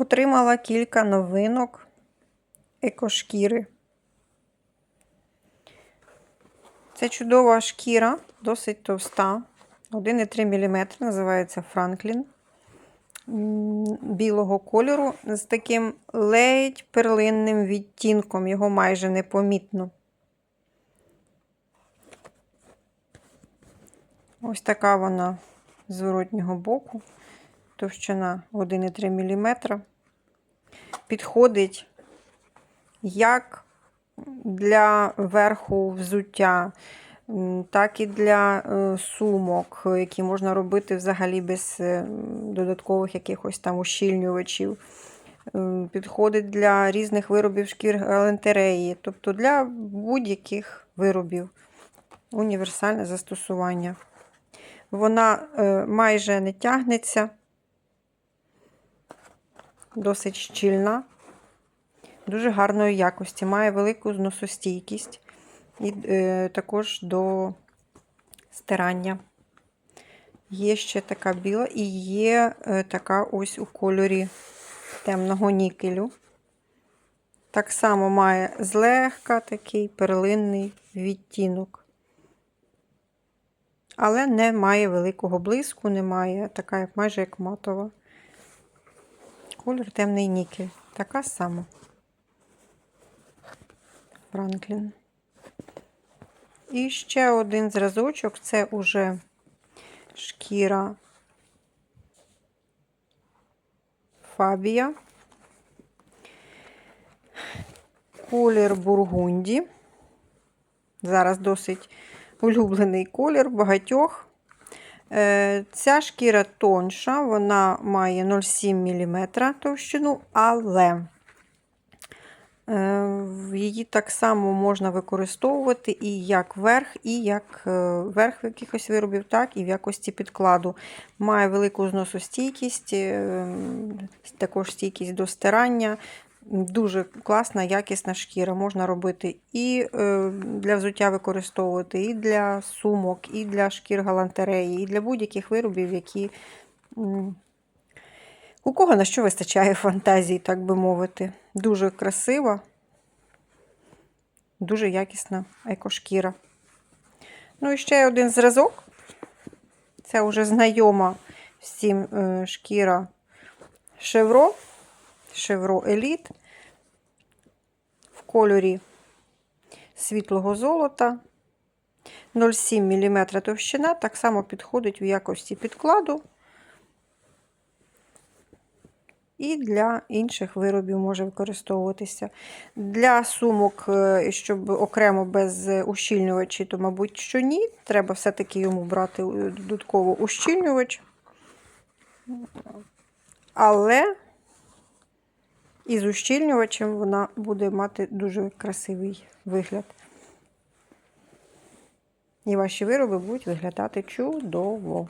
Отримала кілька новинок екошкіри. Це чудова шкіра, досить товста. 1,3 мм, називається Франклін. Білого кольору з таким ледь перлинним відтінком, його майже непомітно. Ось така вона з зворотнього боку, товщина 1,3 мм. Підходить як для верху взуття, так і для е, сумок, які можна робити взагалі без е, додаткових якихось там ущільнювачів. Е, Підходить для різних виробів шкір галантереї, тобто для будь-яких виробів. Універсальне застосування. Вона е, майже не тягнеться, досить щільна, дуже гарної якості, має велику зносостійкість і е, також до стирання. Є ще така біла і є е, така ось у кольорі темного нікелю. Так само має злегка такий перлинний відтінок. Але не має великого блиску, немає така, як майже як матова. Колір темний нікель. Така сама. Франклін. І ще один зразочок це уже шкіра Фабія. Колір Бургунді. Зараз досить улюблений колір багатьох. Е, Ця шкіра тонша, вона має 0,7 мм товщину, але е, її так само можна використовувати і як верх, і як е, верх якихось виробів, так і в якості підкладу. Має велику зносостійкість, також стійкість до стирання. Дуже класна, якісна шкіра. Можна робити і е, для взуття використовувати, і для сумок, і для шкір галантереї, і для будь-яких виробів, які у кого на що вистачає фантазії, так би мовити. Дуже красива, дуже якісна екошкіра. Ну і ще один зразок. Це вже знайома всім е, шкіра Chevro. Chevro Elite в кольорі світлого золота. 0,7 мм товщина, так само підходить в якості підкладу. І для інших виробів може використовуватися. Для сумок, е, щоб окремо без ущільнювачі, то, мабуть, що ні. Треба все-таки йому брати додатково ущільнювач. Але і з ущільнювачем вона буде мати дуже красивий вигляд. І ваші вироби будуть виглядати чудово.